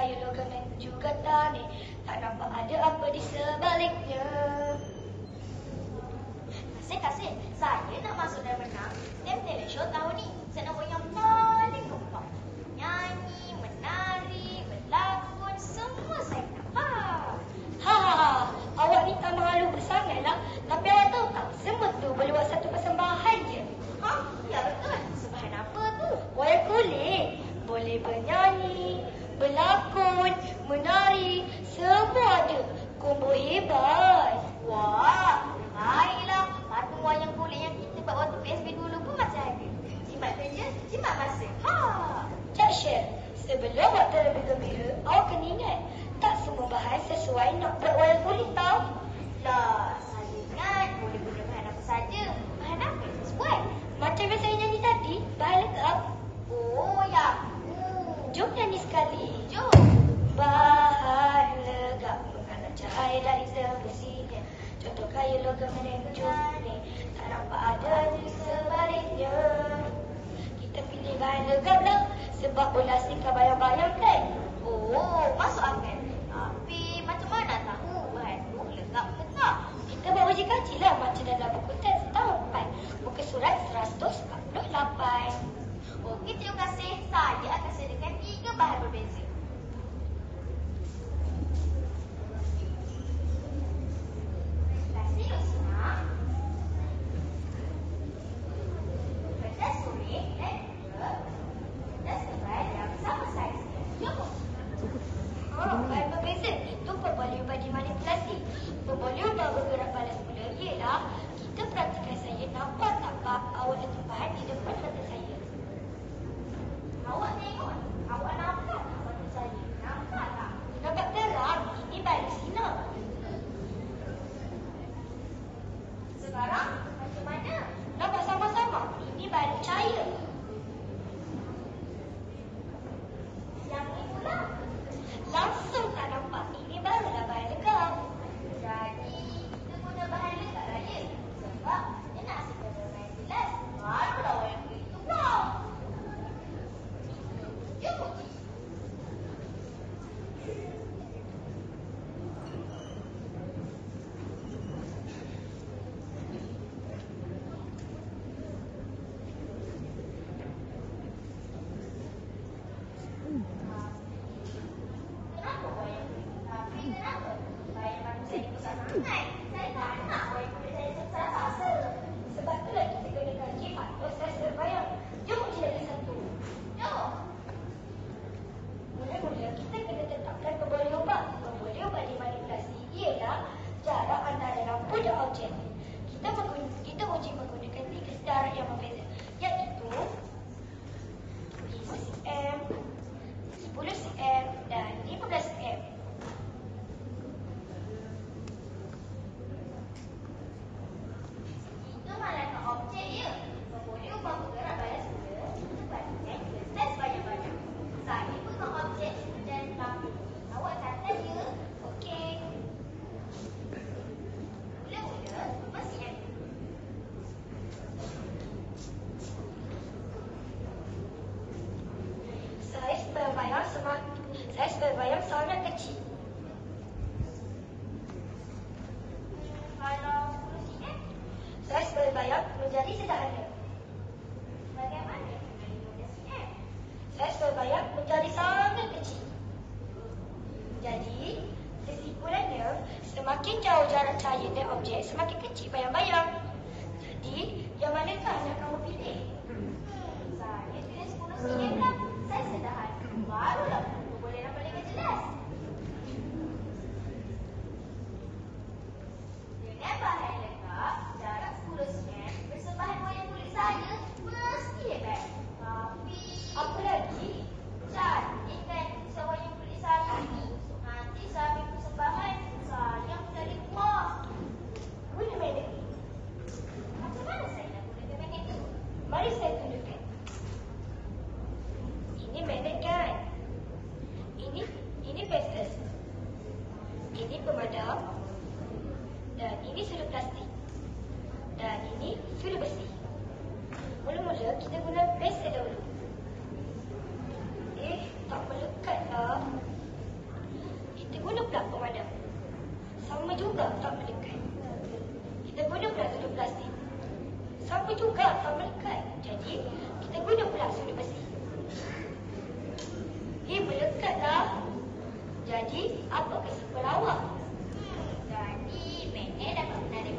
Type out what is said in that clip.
Saya logam dan juga tani Tak nampak ada apa di sebaliknya. Kasih, kasih, saya nak bergembira, awak kena ingat tak semua bahan sesuai nak buat wayang kulit tau. Lah, saya ingat boleh guna bahan apa saja. Bahan apa yang sesuai? Macam yang saya nyanyi tadi, bahan lengkap Sebab boleh asingkan bayang-bayang kan? Oh, masuk akal. Tapi macam mana tahu bahan oh, tu lengkap ke tak? Kita buat uji kaji lah macam dalam buku teks tahun depan. Buku surat 148. Okey, terima kasih. Saya akan sediakan tiga bahan berbeza. Profesor, itu perbualan di manipulasi. Perbualan bawa bergerak balas pula ialah kita perhatikan saya nampak-nampak awak yang tepat di depan mata saya. Kalau kursinya, saya berbayar menjadi sederhana. Bagaimana? Saya berbayar menjadi sangat kecil. Jadi, kesimpulannya, Semakin jauh jarak cahaya dari objek, semakin kecil bayang-bayang. Jadi, yang mana ini pemadam dan ini sudut plastik dan ini sudut besi. Mula-mula kita guna base dulu. Eh, tak melekatlah. Kita guna pula pemadam. Sama juga tak melekat. Kita guna pula sudut plastik. Sama juga tak melekat. Jadi, kita guna pula sudut besi. Eh, melekatlah. Hmm. Jadi, apa kesimpulan awak? Jadi, Mek dapat menarik.